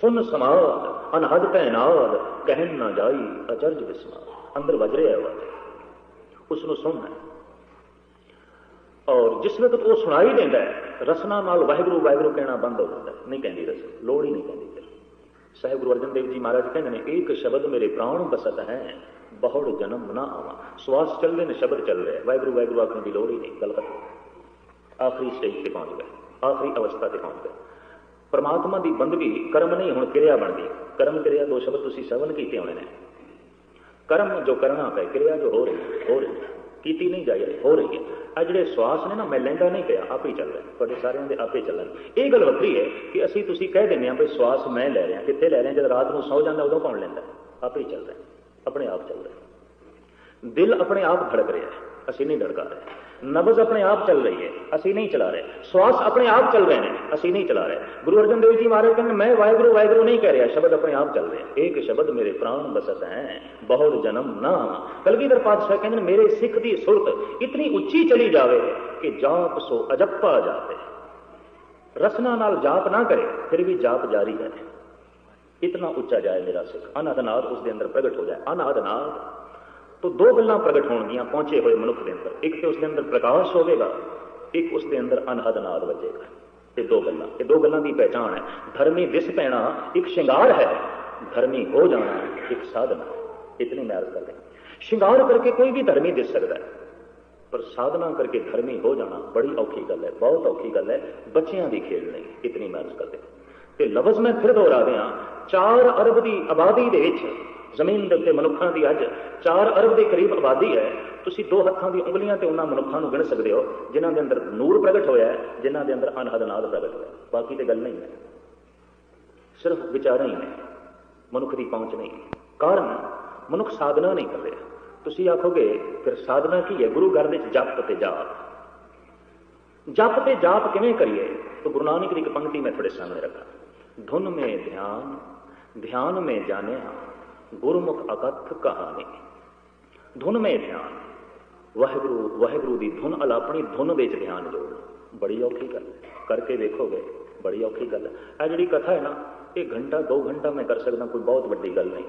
ਸੁਨ ਸਮਾਦ, ਅਨਹਦ ਕਹਿਨਾਦ ਕਹਿਣ ਨਾ ਜਾਈ ਅਚਰਜ ਵਿਸਮਾ ਅੰਦਰ ਵਜ ਰਿਹਾ ਆਵਾਜ਼। ਉਸ ਨੂੰ ਸੁਣਨਾ ਹੈ। ਔਰ ਜਿਸ ਵਕਤ ਉਹ ਸੁਣਾਈ ਦਿੰਦਾ ਹੈ, ਰਸਨਾ ਨਾਲ ਵਾਹਿਗੁਰੂ ਵਾਹਿਗੁਰੂ ਕਹਿਣਾ ਬੰਦ ਹੋ ਜਾਂਦਾ ਨਹੀਂ ਕਹਿੰਦੀ ਰਸ ਲੋੜ ਹੀ ਨਹੀਂ ਕਹਿੰਦੀ ਫਿਰ। ਸਾਹਿਬ ਗੁਰੂ ਅਰਜਨ ਦੇਵ ਜੀ ਮਹਾਰਾਜ ਕਹਿੰਦੇ ਨੇ, ਇੱਕ ਸ਼ਬਦ ਮੇਰੇ ਪ੍ਰਾਣ ਬਸਤ ਹੈ, ਬਹੁੜ ਜਨਮ ਨਾ ਆਵਾਂ। ਸਵਾਸ ਚੱਲਦੇ ਨੇ, ਸ਼ਬਦ ਚੱਲ ਰਿਹਾ ਵਾਹਿਗੁਰੂ ਵਾਹਿਗੁਰੂ ਆਖਣ ਦੀ ਲੋੜ ਹੀ ਨਹੀਂ ਗਲਤ ਆਖਰੀ ਸਟੇਜ ਤੇ ਪਹੁੰਚ ਗਏ। ਆਖਰੀ ਅਵਸਥਾ ਤੇ ਪਹੁੰਚ ਗਏ। ਪਰਮਾਤਮਾ ਦੀ ਬੰਦਗੀ ਕਰਮ ਨਹੀਂ ਹੁਣ ਕਿਰਿਆ ਬਣਦੀ। ਕਰਮ ਕਿਰਿਆ ਦੋ ਸ਼ਬਦ ਤੁਸੀਂ ਸਵਨ ਕੀਤੇ ਹੋਣੇ ਨੇ। ਕਰਮ ਜੋ ਕਰਨਾ ਪਏ ਕਿਰਿਆ ਜੋ ਹੋ ਰਹੀ ਹੈ, ਹੋ ਰਹੀ ਹੈ। ਕੀਤੀ ਨਹੀਂ ਜਾਈ ਹੋ ਰਹੀ ਹੈ। ਆ ਜਿਹੜੇ ਸਵਾਸ ਨੇ ਨਾ ਮੈਂ ਲੈਂਦਾ ਨਹੀਂ ਪਿਆ ਆਪੇ ਚੱਲ ਰਿਹਾ। ਤੁਹਾਡੇ ਸਾਰਿਆਂ ਦੇ ਆਪੇ ਚੱਲਣ। ਇਹ ਗੱਲ ਵੱਖਰੀ ਹੈ ਕਿ ਅਸੀਂ ਤੁਸੀਂ ਕਹਿ ਦਿੰਦੇ ਆ ਵੀ ਸਵਾਸ ਮੈਂ ਲੈ ਰਿਹਾ ਕਿੱਥੇ ਲੈ ਰਿਹਾ? ਜਦ ਰਾਤ ਨੂੰ ਸੌ ਜਾਂਦਾ ਉਦੋਂ ਕੌਣ ਲੈਂਦਾ? ਆਪੇ ਹੀ ਚੱਲ ਰਿਹਾ। ਆਪਣੇ ਆਪ ਚੱਲ ਰਿਹਾ। ਦਿਲ ਆਪਣੇ ਆਪ ਧੜਕ ਰਿਹਾ ਅਸੀਂ ਨਹੀਂ ਧੜਕਾ ਰਹੇ। ਨਬਜ਼ ਆਪਣੇ ਆਪ ਚੱਲ ਰਹੀ ਹੈ ਅਸੀਂ ਨਹੀਂ ਚਲਾ ਰਹੇ ਸਵਾਸ ਆਪਣੇ ਆਪ ਚੱਲ ਰਹੇ ਨੇ ਅਸੀਂ ਨਹੀਂ ਚਲਾ ਰਹੇ ਗੁਰੂ ਅਰਜਨ ਦੇਵ ਜੀ ਮਹਾਰਾਜ ਕਹਿੰਦੇ ਮੈਂ ਵਾਹਿਗੁਰੂ ਵਾਹਿਗੁਰੂ ਨਹੀਂ ਕਹਿ ਰਿਹਾ ਸ਼ਬਦ ਆਪਣੇ ਆਪ ਚੱਲ ਰਿਹਾ ਇੱਕ ਸ਼ਬਦ ਮੇਰੇ ਪ੍ਰਾਣ ਬਸਤ ਹੈ ਬਹੁਤ ਜਨਮ ਨਾ ਕਲਗੀਧਰ ਪਾਤਸ਼ਾਹ ਕਹਿੰਦੇ ਨੇ ਮੇਰੇ ਸਿੱਖ ਦੀ ਸੁਰਤ ਇਤਨੀ ਉੱਚੀ ਚਲੀ ਜਾਵੇ ਕਿ ਜਾਪ ਸੋ ਅਜੱਪਾ ਜਾਵੇ ਰਸਨਾ ਨਾਲ ਜਾਪ ਨਾ ਕਰੇ ਫਿਰ ਵੀ ਜਾਪ ਜਾਰੀ ਹੈ ਇਤਨਾ ਉੱਚਾ ਜਾਏ ਮੇਰਾ ਸਿੱਖ ਅਨਾਦਨਾਦ ਉਸ ਦੇ ਅੰਦਰ ਪ੍ਰਗਟ ਹੋ ਜਾਏ ਅਨਾਦਨਾਦ ਤੋਂ ਦੋ ਗੱਲਾਂ ਪ੍ਰਗਟ ਹੋਣਗੀਆਂ ਪਹੁੰਚੇ ਹੋਏ ਮਨੁੱਖ ਦੇ ਅੰਦਰ। ਇੱਕ ਤੇ ਉਸ ਦੇ ਅੰਦਰ ਪ੍ਰਕਾਸ਼ ਹੋਵੇਗਾ, ਇੱਕ ਉਸ ਦੇ ਅੰਦਰ ਅਨਹਦਨਾਦ ਵੱਜੇਗਾ। ਇਹ ਦੋ ਗੱਲਾਂ, ਇਹ ਦੋ ਗੱਲਾਂ ਦੀ ਪਹਿਚਾਣ ਹੈ। ਧਰਮੀ ਦਿਸ ਪੈਣਾ ਇੱਕ ਸ਼ਿੰਗਾਰ ਹੈ, ਧਰਮੀ ਹੋ ਜਾਣਾ ਇੱਕ ਸਾਧਨਾ। ਇਤਨੀ ਮੈਂ ਅਰਜ਼ ਕਰਦੇ ਸ਼ਿੰਗਾਰ ਕਰਕੇ ਕੋਈ ਵੀ ਧਰਮੀ ਦਿਸ ਸਕਦਾ ਹੈ, ਪਰ ਸਾਧਨਾ ਕਰਕੇ ਧਰਮੀ ਹੋ ਜਾਣਾ ਬੜੀ ਔਖੀ ਗੱਲ ਹੈ, ਬਹੁਤ ਔਖੀ ਗੱਲ ਹੈ, ਬੱਚਿਆਂ ਦੀ ਖੇਡ ਨਹੀਂ ਇਤਨੀ ਮੈਂ ਅਰਜ਼ ਕਰਦੇ ਤੇ ਲਫ਼ਜ਼ ਮੈਂ ਫਿਰ ਦੁਹਰਾ ਦਿਆਂ 4 ਅਰਬ ਦੀ ਆਬਾਦੀ ਦੇ ਵਿੱਚ ਜ਼ਮੀਨ ਦੇ ਉੱਤੇ ਮਨੁੱਖਾਂ ਦੀ ਅੱਜ 4 ਅਰਬ ਦੇ ਕਰੀਬ ਆਬਾਦੀ ਹੈ, ਤੁਸੀਂ ਦੋ ਹੱਥਾਂ ਦੀ ਉਂਗਲੀਆਂ ਤੇ ਉਹਨਾਂ ਮਨੁੱਖਾਂ ਨੂੰ ਗਿਣ ਸਕਦੇ ਹੋ, ਜਿਨ੍ਹਾਂ ਦੇ ਅੰਦਰ ਨੂਰ ਪ੍ਰਗਟ ਹੋਇਆ ਹੈ, ਜਿਨ੍ਹਾਂ ਦੇ ਅੰਦਰ ਅਨਹਦ ਨਾਦ ਪ੍ਰਗਟ ਹੋਇਆ ਹੈ। ਬਾਕੀ ਤੇ ਗੱਲ ਨਹੀਂ ਹੈ। ਸਿਰਫ ਵਿਚਾਰਾਂ ਹੀ ਨੇ। ਮਨੁੱਖ ਦੀ ਪਹੁੰਚ ਨਹੀਂ। ਕਾਰਨ, ਮਨੁੱਖ ਸਾਧਨਾ ਨਹੀਂ ਕਰ ਰਿਹਾ। ਤੁਸੀਂ ਆਖੋਗੇ, ਫਿਰ ਸਾਧਨਾ ਕੀ ਹੈ? ਗੁਰੂ ਘਰ ਦੇ ਵਿੱਚ ਜਪ ਤੇ ਜਾਪ। ਜਪ ਤੇ ਜਾਪ ਕਿਵੇਂ ਕਰੀਏ? ਤਾਂ ਗੁਰੂ ਨਾਨਕ ਦੀ ਇੱਕ ਪੰਕਤੀ ਮੈਂ ਤੁਹਾਡੇ ਸਾਹਮਣੇ ਰੱਖਾਂ। ਧੁਨ ਮੇ ਧਿਆਨ ਧਿਆਨ ਮੇ ਜਾਣਿਆ। ਗੁਰਮੁਖ ਅਕਥ ਕਹਾਣੀ। ਧੁਨ ਮੇ ਧਿਆਨ। ਵਾਹਿਗੁਰੂ ਵਾਹਿਗੁਰੂ ਦੀ ਧੁਨ ਅਲਾਪਣੀ ਧੁਨ ਵਿੱਚ ਧਿਆਨ ਜੋੜ ਬੜੀ ਔਖੀ ਗੱਲ। ਕਰਕੇ ਦੇਖੋਗੇ, ਬੜੀ ਔਖੀ ਗੱਲ। ਹੈ ਇਹ ਜਿਹੜੀ ਕਥਾ ਹੈ ਨਾ, ਇਹ ਘੰਟਾ 2 ਘੰਟਾ ਮੈਂ ਕਰ ਸਕਦਾ, ਕੋਈ ਬਹੁਤ ਵੱਡੀ ਗੱਲ ਨਹੀਂ।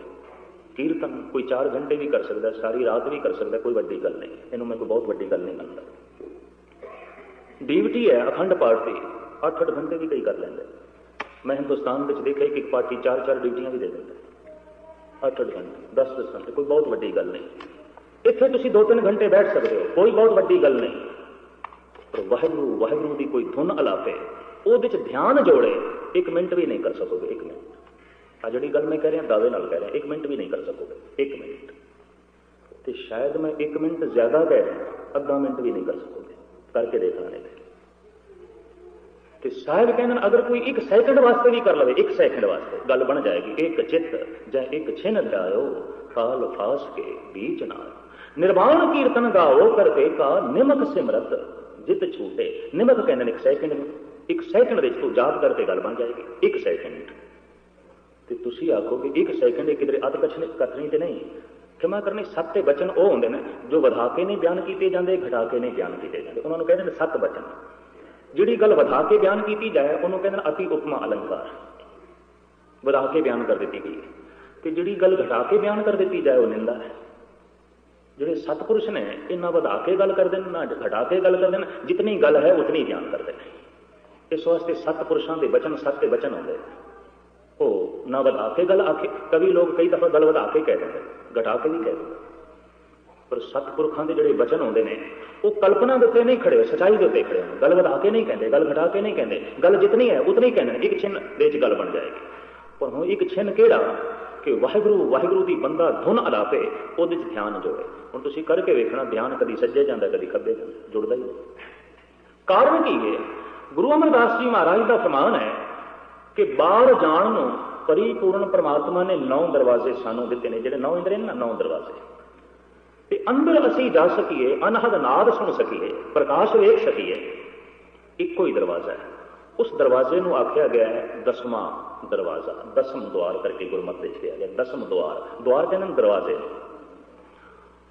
ਕੀਰਤਨ ਕੋਈ 4 ਘੰਟੇ ਵੀ ਕਰ ਸਕਦਾ, ਸਾਰੀ ਰਾਤ ਵੀ ਕਰ ਸਕਦਾ, ਕੋਈ ਵੱਡੀ ਗੱਲ ਨਹੀਂ। ਇਹਨੂੰ ਮੈਂ ਕੋਈ ਬਹੁਤ ਵੱਡੀ ਗੱਲ ਨਹੀਂ ਮੰਨਦਾ। ਡਿਊਟੀ ਹੈ, ਅਖੰਡ ਪਾਠ ਦੀ। 8-8 ਘੰਟੇ ਵੀ ਕਈ ਕਰ ਲੈਂਦੇ। ਮੈਂ ਹਿੰਦੁਸਤਾਨ ਵਿੱਚ ਦੇਖਿਆ ਕਿ ਇੱਕ ਪਾਰਟੀ 4-4 ਡਿਊਟੀਆਂ ਵੀ ਦੇ ਦਿੰਦਾ। 8-8 ਘੰਟੇ 10-10 ਘੰਟੇ ਕੋਈ ਬਹੁਤ ਵੱਡੀ ਗੱਲ ਨਹੀਂ। ਇੱਥੇ ਤੁਸੀਂ 2-3 ਘੰਟੇ ਬੈਠ ਸਕਦੇ ਹੋ, ਕੋਈ ਬਹੁਤ ਵੱਡੀ ਗੱਲ ਨਹੀਂ। ਪਰ ਵਾਹਿਗੁਰੂ ਵਾਹਿਗੁਰੂ ਦੀ ਕੋਈ ਧੁਨ ਅਲਾਪੇ, ਉਹਦੇ ਚ ਧਿਆਨ ਜੋੜੇ 1 ਮਿੰਟ ਵੀ ਨਹੀਂ ਕਰ ਸਕੋਗੇ 1 ਮਿੰਟ। ਆ ਜਿਹੜੀ ਗੱਲ ਮੈਂ ਕਹਿ ਰਿਹਾ, ਦਾਅਵੇ ਨਾਲ ਕਹਿ ਰਿਹਾ 1 ਮਿੰਟ ਵੀ ਨਹੀਂ ਕਰ ਸਕੋਗੇ 1 ਮਿੰਟ। ਤੇ ਸ਼ਾਇਦ ਮੈਂ 1 ਮਿੰਟ ਜ਼ਿਆਦਾ ਕਹਿ ਰਿਹਾ, ਅੱਧਾ ਮਿੰਟ ਵੀ ਨਹੀਂ ਕਰ ਸਕੋਗੇ, ਕਰਕੇ ਦੇਖ ਲੈਣੇ ਤੇ ਸਾਹਿਬ ਕਹਿੰਦੇ ਨੇ, ਅਗਰ ਕੋਈ 1 ਸੈਕਿੰਡ ਵਾਸਤੇ ਵੀ ਕਰ ਲਵੇ 1 ਸੈਕਿੰਡ ਵਾਸਤੇ, ਗੱਲ ਬਣ ਜਾਏਗੀ, ਇੱਕ ਚਿੱਤ ਜਾਂ ਇੱਕ ਛਿਨ ਧਿਆਇਓ ਕਾਲ ਫਾਸ ਕੇ ਬੀਚ ਨਾਲ ਨਿਰਵਾਣ ਕੀਰਤਨ ਗਾਓ ਕਰਤੇ ਕਾ ਨਿਮਕ ਸਿਮਰਤ, ਜਿਤ ਛੂਟੇ। ਨਿਮਕ ਕਹਿੰਦੇ ਨੇ 1 ਸੈਕਿੰਡ ਨੂੰ 1 ਸੈਕਿੰਡ ਵਿੱਚ ਤੂੰ ਜਾਪ ਕਰਕੇ ਗੱਲ ਬਣ ਜਾਏਗੀ 1 ਸੈਕਿੰਡ ਤੇ ਤੁਸੀਂ ਆਖੋਗੇ 1 ਸੈਕਿੰਡ ਇਹ ਕਿਧਰੇ ਅਤ ਕਛਨੇ, ਕਥਨੀ ਤੇ ਨਹੀਂ। ਖਿਮਾ ਕਰਨੀ, ਸੱਤ ਤੇ ਬਚਨ ਉਹ ਹੁੰਦੇ ਨੇ, ਜੋ ਵਧਾ ਕੇ ਨਹੀਂ ਬਿਆਨ ਕੀਤੇ ਜਾਂਦੇ, ਘਟਾ ਕੇ ਨਹੀਂ ਬਿਆਨ ਕੀਤੇ ਜਾਂਦੇ। ਉਹਨਾਂ ਨੂੰ ਕਹਿੰਦੇ ਨੇ ਸੱਤ ਬਚਨ। ਜਿਹੜੀ ਗੱਲ ਵਧਾ ਕੇ ਬਿਆਨ ਕੀਤੀ ਜਾਏ, ਉਹਨੂੰ ਕਹਿੰਦੇ ਨੇ ਅਤੀ ਉਪਮਾ ਅਲੰਕਾਰ। ਵਧਾ ਕੇ ਬਿਆਨ ਕਰ ਦਿੱਤੀ ਗਈ ਹੈ। ਤੇ ਜਿਹੜੀ ਗੱਲ ਘਟਾ ਕੇ ਬਿਆਨ ਕਰ ਦਿੱਤੀ ਜਾਏ, ਉਹ ਨਿੰਦਾ ਹੈ। ਜਿਹੜੇ ਸਤਪੁਰਸ਼ ਨੇ, ਇੰਨਾ ਵਧਾ ਕੇ ਗੱਲ ਕਰਦੇ ਨੇ, ਨਾ ਘਟਾ ਕੇ ਗੱਲ ਕਰਦੇ ਨੇ, ਜਿਤਨੀ ਗੱਲ ਹੈ, ਉਤਨੀ ਬਿਆਨ ਕਰਦੇ ਨੇ। ਇਸ ਵਾਸਤੇ ਸਤਪੁਰਸ਼ਾਂ ਦੇ ਵਚਨ ਸੱਤ ਦੇ ਬਚਨ ਹੁੰਦੇ ਨੇ। ਉਹ ਨਾ ਵਧਾ ਕੇ ਗੱਲ ਆਖੇ, ਕਵੀ ਲੋਕ ਕਈ ਦਫਾ ਗੱਲ ਵਧਾ ਕੇ ਕਹਿ ਦਿੰਦੇ ਘਟਾ ਕੇ ਵੀ ਕਹਿ ਦਿੰਦੇ ਪਰ ਸਤਪੁਰਖਾਂ ਦੇ ਜਿਹੜੇ ਬਚਨ ਹੁੰਦੇ ਨੇ, ਉਹ ਕਲਪਨਾ ਦੇ ਉੱਤੇ ਨਹੀਂ ਖੜੇ ਸਚਾਈ ਦੇ ਉੱਤੇ ਖੜੇ ਹੋਣ। ਗੱਲ ਵਧਾ ਕੇ ਨਹੀਂ ਕਹਿੰਦੇ, ਗੱਲ ਘਟਾ ਕੇ ਨਹੀਂ ਕਹਿੰਦੇ। ਗੱਲ ਜਿਤਨੀ ਹੈ, ਉਤਨੀ ਕਹਿੰਦੇ ਨੇ, ਇੱਕ ਛਿਨ ਦੇ ਵਿੱਚ ਗੱਲ ਬਣ ਜਾਏਗੀ। ਪਰ ਹੁਣ ਇੱਕ ਛਿਨ ਕਿਹੜਾ? ਕਿ ਵਾਹਿਗੁਰੂ ਵਾਹਿਗੁਰੂ ਦੀ ਬੰਦਾ ਧੁਨ ਅਲਾਪੇ, ਉਹਦੇ 'ਚ ਧਿਆਨ ਜੋੜੇ। ਹੁਣ ਤੁਸੀਂ ਕਰਕੇ ਵੇਖਣਾ, ਧਿਆਨ ਕਦੀ ਸੱਜੇ ਜਾਂਦਾ, ਕਦੀ ਖੱਬੇ ਜਾਂਦਾ, ਜੁੜਦਾ ਹੀ ਨਹੀਂ। ਕਾਰਨ ਕੀ ਹੈ? ਗੁਰੂ ਅਮਰਦਾਸ ਜੀ ਮਹਾਰਾਜ ਦਾ ਫਰਮਾਨ ਹੈ ਕਿ ਬਾਹਰ ਜਾਣ ਨੂੰ ਪਰਿਪੂਰਨ ਪਰਮਾਤਮਾ ਨੇ ਨੌ ਦਰਵਾਜ਼ੇ ਸਾਨੂੰ ਦਿੱਤੇ ਨੇ। ਜਿਹੜੇ ਨੌ ਇੰਦਰੀ ਨੇ ਨਾ, ਨੌ ਦਰਵਾਜ਼ੇ। ਤੇ ਅੰਦਰ ਅਸੀਂ ਜਾ ਸਕੀਏ, ਅਨਹਦ ਨਾਦ ਸੁਣ ਸਕੀਏ, ਪ੍ਰਕਾਸ਼ ਵੇਖ ਸਕੀਏ। ਇੱਕੋ ਹੀ ਦਰਵਾਜ਼ਾ ਹੈ। ਉਸ ਦਰਵਾਜ਼ੇ ਨੂੰ ਆਖਿਆ ਗਿਆ ਹੈ ਦਸਵਾਂ ਦਰਵਾਜ਼ਾ। ਦਸਮ ਦਵਾਰ ਕਰਕੇ ਗੁਰਮਤਿ ਵਿੱਚ ਕਿਹਾ ਗਿਆ। ਦਸਮ ਦਵਾਰ ਦਵਾਰ ਕਹਿੰਦੇ ਨੇ ਦਰਵਾਜ਼ੇ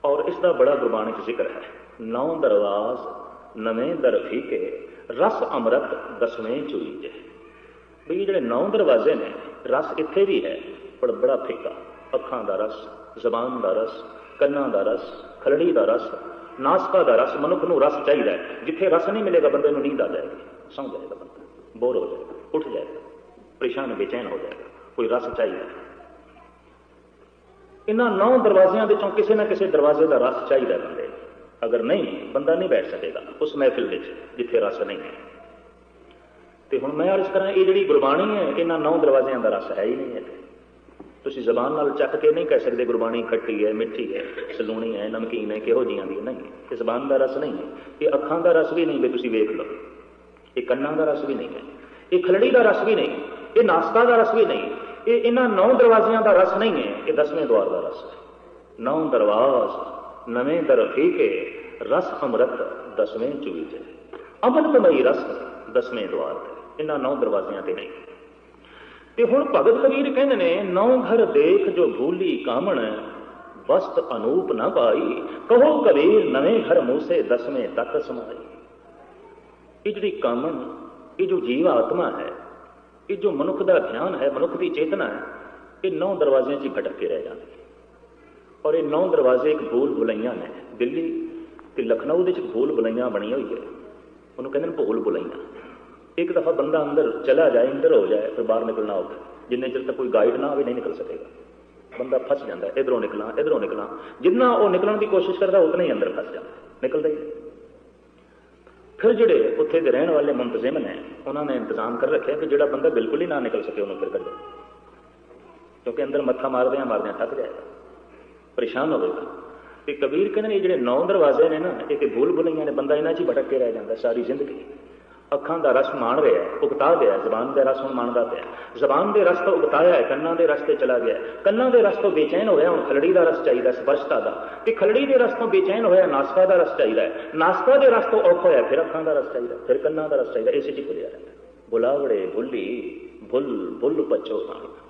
ਔਰ ਇਸ ਦਾ ਬੜਾ ਗੁਰਬਾਣੀ ਚ ਜ਼ਿਕਰ ਹੈ। ਨੌ ਦਰਵਾਜ਼, ਨਵੇਂ ਦਰ ਫੀਕੇ, ਰਸ ਅੰਮ੍ਰਿਤ ਦਸਵੇਂ ਚੂਈਜੇ ਵੀ ਇਹ ਜਿਹੜੇ ਨੌ ਦਰਵਾਜ਼ੇ ਨੇ, ਰਸ ਇੱਥੇ ਵੀ ਹੈ, ਪਰ ਬੜਾ ਫਿੱਕਾ। ਅੱਖਾਂ ਦਾ ਰਸ, ਜ਼ਬਾਨ ਦਾ ਰਸ ਕੰਨਾਂ ਦਾ ਰਸ, ਖਲੜੀ ਦਾ ਰਸ, ਨਾਸਕਾ ਦਾ ਰਸ, ਮਨੁੱਖ ਨੂੰ ਰਸ ਚਾਹੀਦਾ ਹੈ। ਜਿੱਥੇ ਰਸ ਨਹੀਂ ਮਿਲੇਗਾ, ਬੰਦੇ ਨੂੰ ਨੀਂਦ ਆ ਜਾਏਗੀ। ਸੌਂ ਜਾਏਗਾ ਬੰਦਾ, ਬੋਰ ਹੋ ਜਾਏਗਾ, ਉੱਠ ਜਾਏਗਾ, ਪਰੇਸ਼ਾਨ, ਬੇਚੈਨ ਹੋ ਜਾਏਗਾ, ਕੋਈ ਰਸ ਚਾਹੀਦਾ ਇਹਨਾਂ ਨੌ ਦਰਵਾਜ਼ਿਆਂ ਵਿੱਚੋਂ ਕਿਸੇ ਨਾ ਕਿਸੇ ਦਰਵਾਜ਼ੇ ਦਾ ਰਸ ਚਾਹੀਦਾ ਬੰਦੇ ਅਗਰ ਨਹੀਂ, ਬੰਦਾ ਨਹੀਂ ਬੈਠ ਸਕੇਗਾ ਉਸ ਮਹਿਫਿਲ ਵਿੱਚ, ਜਿੱਥੇ ਰਸ ਨਹੀਂ ਹੈ। ਤੇ ਹੁਣ ਮੈਂ ਅਰਜ਼ ਕਰਾਂ, ਇਹ ਜਿਹੜੀ ਗੁਰਬਾਣੀ ਹੈ ਇਹਨਾਂ ਨੌ ਦਰਵਾਜ਼ਿਆਂ ਦਾ ਰਸ ਹੈ ਹੀ ਨਹੀਂ ਹੈ। ਤੁਸੀਂ ਜ਼ਬਾਨ ਨਾਲ ਚੱਕ ਕੇ ਨਹੀਂ ਕਹਿ ਸਕਦੇ ਗੁਰਬਾਣੀ ਖੱਟੀ ਹੈ, ਮਿੱਠੀ ਹੈ, ਸਲੂਣੀ ਹੈ, ਨਮਕੀਨ ਹੈ, ਕਿਹੋ ਜੀਆਂ ਦੀ ਨਹੀਂ ਇਹ ਜ਼ਬਾਨ ਦਾ ਰਸ ਨਹੀਂ ਹੈ। ਇਹ ਅੱਖਾਂ ਦਾ ਰਸ ਵੀ ਨਹੀਂ ਵੀ ਤੁਸੀਂ ਵੇਖ ਲਓ। ਇਹ ਕੰਨਾਂ ਦਾ ਰਸ ਵੀ ਨਹੀਂ ਹੈ। ਇਹ ਖਲੜੀ ਦਾ ਰਸ ਵੀ ਨਹੀਂ। ਇਹ ਨਾਸਕਾ ਦਾ ਰਸ ਵੀ ਨਹੀਂ। ਇਹ ਇਹਨਾਂ ਨੌ ਦਰਵਾਜ਼ਿਆਂ ਦਾ ਰਸ ਨਹੀਂ ਹੈ। ਇਹ ਦਸਵੇਂ ਦਵਾਰ ਦਾ ਰਸ ਹੈ। ਨੌ ਦਰਵਾਜ਼, ਨਵੇਂ ਦਰਫੀਕੇ ਰਸ ਅੰਮ੍ਰਿਤ, ਦਸਵੇਂ ਚੂਈਜੇ ਅੰਮ੍ਰਿਤਮਈ ਰਸ ਦਸਵੇਂ ਦਵਾਰ ਤੇ। ਇਹਨਾਂ ਨੌ ਦਰਵਾਜ਼ਿਆਂ ਤੇ ਨਹੀਂ। ਤੇ ਹੁਣ ਭਗਤ ਕਬੀਰ ਕਹਿੰਦੇ ਨੇ ਨੌ ਘਰ ਦੇਖ ਜੋ ਭੂਲੀ ਕਾਮਣ, ਵਸਤ ਅਨੂਪ ਨਾ ਪਾਈ। ਕਹੋ ਕਬੀਰ, ਨਵੇਂ ਘਰ ਮੂਸੇ ਦਸਵੇਂ ਤੱਕ ਸਮਾਈ। ਇਹ ਜਿਹੜੀ ਕਾਮਣ, ਇਹ ਜੋ ਜੀਵ ਆਤਮਾ ਹੈ, ਇਹ ਜੋ ਮਨੁੱਖ ਦਾ ਧਿਆਨ ਹੈ, ਮਨੁੱਖ ਦੀ ਚੇਤਨਾ ਹੈ, ਇਹ ਨੌ ਦਰਵਾਜ਼ਿਆਂ 'ਚ ਹੀ ਭਟਕ ਕੇ ਰਹਿ ਜਾਂਦੀ ਹੈ। ਔਰ ਇਹ ਨੌ ਦਰਵਾਜ਼ੇ ਇੱਕ ਭੂਲ ਭੁਲਈਆਂ ਨੇ, ਦਿੱਲੀ ਤੇ ਲਖਨਊ ਦੇ ਵਿੱਚ ਭੂਲ ਭੁਲਈਆਂ ਬਣੀ ਹੋਈ ਹੈ ਉਹਨੂੰ ਕਹਿੰਦੇ ਨੇ ਭੂਲ ਭੁਲਈਆਂ ਇੱਕ ਦਫਾ ਬੰਦਾ ਅੰਦਰ ਚਲਾ ਜਾਏ ਅੰਦਰ ਹੋ ਜਾਏ ਫਿਰ ਬਾਹਰ ਨਿਕਲਣਾ ਔਖਾ ਜਿੰਨੇ ਚਿਰ ਤੱਕ ਕੋਈ ਗਾਈਡ ਨਾ ਆਵੇ ਨਹੀਂ ਨਿਕਲ ਸਕੇਗਾ ਬੰਦਾ ਫਸ ਜਾਂਦਾ ਇਧਰੋਂ ਨਿਕਲਾਂ ਇਧਰੋਂ ਨਿਕਲਾਂ ਜਿੰਨਾ ਉਹ ਨਿਕਲਣ ਦੀ ਕੋਸ਼ਿਸ਼ ਕਰਦਾ ਉਤਨਾ ਹੀ ਅੰਦਰ ਫਸ ਜਾਂਦਾ ਨਿਕਲਦਾ ਹੀ ਫਿਰ ਜਿਹੜੇ ਉੱਥੇ ਦੇ ਰਹਿਣ ਵਾਲੇ ਮੁੰਤਜ਼ਮ ਨੇ ਉਹਨਾਂ ਨੇ ਇੰਤਜ਼ਾਮ ਕਰ ਰੱਖਿਆ ਕਿ ਜਿਹੜਾ ਬੰਦਾ ਬਿਲਕੁਲ ਹੀ ਨਾ ਨਿਕਲ ਸਕੇ ਉਹਨੂੰ ਫਿਰ ਕੱਢੋ ਕਿਉਂਕਿ ਅੰਦਰ ਮੱਥਾ ਮਾਰਦਿਆਂ ਮਾਰਦਿਆਂ ਥੱਕ ਜਾਏਗਾ ਪਰੇਸ਼ਾਨ ਹੋਵੇਗਾ ਤੇ ਕਬੀਰ ਕਹਿੰਦੇ ਨੇ ਜਿਹੜੇ ਨੌ ਦਰਵਾਜ਼ੇ ਨੇ ਨਾ ਇਹ ਤੇ ਭੂਲ ਭੁਲਈਆਂ ਨੇ ਬੰਦਾ ਇਹਨਾਂ 'ਚ ਹੀ ਭਟਕ ਕੇ ਰਹਿ ਜਾਂਦਾ ਸਾਰੀ ਜ਼ਿੰਦਗੀ ਅੱਖਾਂ ਦਾ ਰਸ ਮਾਣ ਰਿਹਾ ਉਗਤਾ ਗਿਆ ਜ਼ਬਾਨ ਦਾ ਰਸ ਹੁਣ ਮਾਣਦਾ ਪਿਆ ਜ਼ਬਾਨ ਦੇ ਰਸ ਤੋਂ ਉਗਤਾਇਆ ਹੈ, ਕੰਨਾਂ ਦੇ ਰਸ ਤੇ ਚਲਾ ਗਿਆ ਕੰਨਾਂ ਦੇ ਰਸ ਤੋਂ ਬੇਚੈਨ ਹੋਇਆ, ਹੁਣ ਖਲੜੀ ਦਾ ਰਸ ਚਾਹੀਦਾ ਸਪਰਸ਼ਤਾ ਦਾ। ਤੇ ਖਲੜੀ ਦੇ ਰਸ ਤੋਂ ਬੇਚੈਨ ਹੋਇਆ, ਨਾਸਕਾ ਦਾ ਰਸ ਚਾਹੀਦਾ ਹੈ। ਨਾਸਕਾ ਦੇ ਰਸ ਤੋਂ ਔਖਾ ਹੋਇਆ, ਫਿਰ ਅੱਖਾਂ ਦਾ ਰਸ ਚਾਹੀਦਾ ਫਿਰ ਕੰਨਾਂ ਦਾ ਰਸ ਚਾਹੀਦਾ ਇਸੇ 'ਚ ਭੁੱਲਿਆ ਰਹਿੰਦਾ ਬੁਲਾਵੜੇ ਭੁੱਲੀ ਭੁੱਲ ਭੁੱਲ ਪਛੋ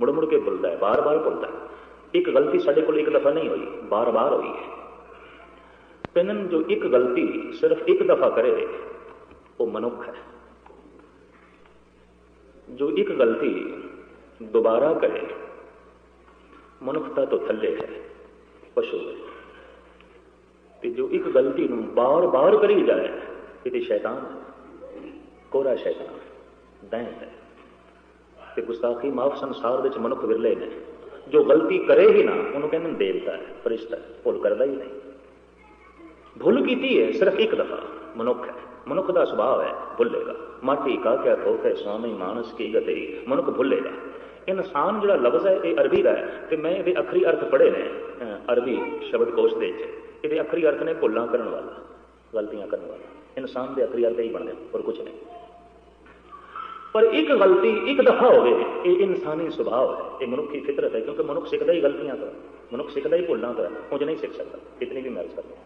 ਮੁੜ ਮੁੜ ਕੇ ਭੁੱਲਦਾ ਹੈ ਬਾਰ-ਬਾਰ ਭੁੱਲਦਾ ਹੈ। ਇੱਕ ਗਲਤੀ ਸਾਡੇ ਕੋਲ ਇੱਕ ਦਫਾ ਨਹੀਂ ਹੋਈ ਬਾਰ-ਬਾਰ ਹੋਈ ਹੈ। ਕਹਿੰਦੇ ਜੋ ਇੱਕ ਗਲਤੀ ਸਿਰਫ ਇੱਕ ਦਫਾ ਕਰੇ, ਉਹ ਮਨੁੱਖ ਹੈ। ਜੋ ਇੱਕ ਗਲਤੀ ਦੁਬਾਰਾ ਕਰੇ ਮਨੁੱਖਤਾ ਤੋਂ ਥੱਲੇ ਹੈ, ਪਸ਼ੂ ਹੈ। ਤੇ ਜੋ ਇੱਕ ਗਲਤੀ ਨੂੰ ਬਾਰ-ਬਾਰ ਕਰੀ ਜਾਏ ਇਹ ਤੇ ਸ਼ੈਤਾਨ ਹੈ ਕੋਰਾ ਸ਼ੈਤਾਨ ਦੈਂਤ ਹੈ। ਤੇ ਗੁਸਤਾਖੀ, ਮਾਫ ਸੰਸਾਰ ਵਿੱਚ ਮਨੁੱਖ ਵਿਰਲੇ ਨੇ। ਜੋ ਗਲਤੀ ਕਰੇ ਹੀ ਨਾ, ਉਹਨੂੰ ਕਹਿੰਦੇ ਨੇ ਦੇਵਤਾ ਹੈ, ਫਰਿਸ਼ਤਾ ਹੈ, ਭੁੱਲ ਕਰਦਾ ਹੀ ਨਹੀਂ। ਭੁੱਲ ਕੀਤੀ ਹੈ, ਸਿਰਫ ਇੱਕ ਦਫਾ, ਮਨੁੱਖ ਹੈ। ਮਨੁੱਖ ਦਾ ਸੁਭਾਅ ਹੈ, ਭੁੱਲੇਗਾ। ਮਾਟੀ ਕਾ ਕਿਆ ਧੋਖੇ ਸਵਾਮੀ ਮਾਨਸ ਕੀ ਗਤੇਰੀ ਮਨੁੱਖ ਭੁੱਲੇਗਾ। ਇਨਸਾਨ ਜਿਹੜਾ ਲਫ਼ਜ਼ ਹੈ, ਇਹ ਅਰਬੀ ਦਾ ਹੈ। ਤੇ ਮੈਂ ਇਹਦੇ ਅਖਰੀ ਅਰਥ ਪੜ੍ਹੇ ਨੇ ਅਰਬੀ ਸ਼ਬਦ ਕੋਸ਼ ਦੇ ਵਿੱਚ। ਇਹਦੇ ਅਖਰੀ ਅਰਥ ਨੇ ਭੁੱਲਾਂ ਕਰਨ ਵਾਲਾ, ਗਲਤੀਆਂ ਕਰਨ ਵਾਲਾ। ਇਨਸਾਨ ਦੇ ਅਖਰੀ ਅਰਥ ਹੀ ਬਣਦੇ ਹੋਰ ਕੁਝ ਨਹੀਂ। ਪਰ ਇੱਕ ਗਲਤੀ, ਇੱਕ ਦਫਾ ਹੋਵੇ, ਇਹ ਇਨਸਾਨੀ ਸੁਭਾਅ ਹੈ। ਇਹ ਮਨੁੱਖੀ ਫਿਤਰਤ ਹੈ, ਕਿਉਂਕਿ ਮਨੁੱਖ ਸਿੱਖਦਾ ਹੀ ਗਲਤੀਆਂ ਤੋਂ, ਮਨੁੱਖ ਸਿੱਖਦਾ ਹੀ ਭੁੱਲਾਂ ਤੋਂ ਕੁਝ ਨਹੀਂ ਸਿੱਖ ਸਕਦਾ ਇਤਨੀ ਵੀ ਮਰਜ਼ ਕਰਦਾ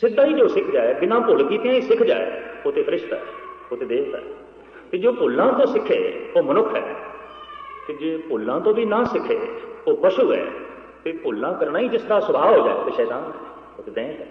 ਸਿੱਧਾ ਹੀ ਜੋ ਸਿੱਖ ਜਾਏ, ਬਿਨਾਂ ਭੁੱਲ ਕੀਤਿਆਂ ਹੀ ਸਿੱਖ ਜਾਏ ਉਹ ਤੇ ਫਰਿਸ਼ਤਾ ਹੈ ਉਹ ਤੇ ਦੇਵਤਾ। ਹੈ ਤੇ ਜੋ ਭੁੱਲਾਂ ਤੋਂ ਸਿੱਖੇ, ਉਹ ਮਨੁੱਖ ਹੈ। ਤੇ ਜੇ ਭੁੱਲਾਂ ਤੋਂ ਵੀ ਨਾ ਸਿੱਖੇ, ਉਹ ਪਸ਼ੂ ਹੈ। ਤੇ ਭੁੱਲਾਂ ਕਰਨਾ ਹੀ ਜਿਸ ਦਾ ਸੁਭਾਅ ਹੋ ਜਾਏ, ਤੇ ਸ਼ੈਤਾਨ ਹੈ, ਉਹ ਤੇ ਦੈਂਤ ਹੈ।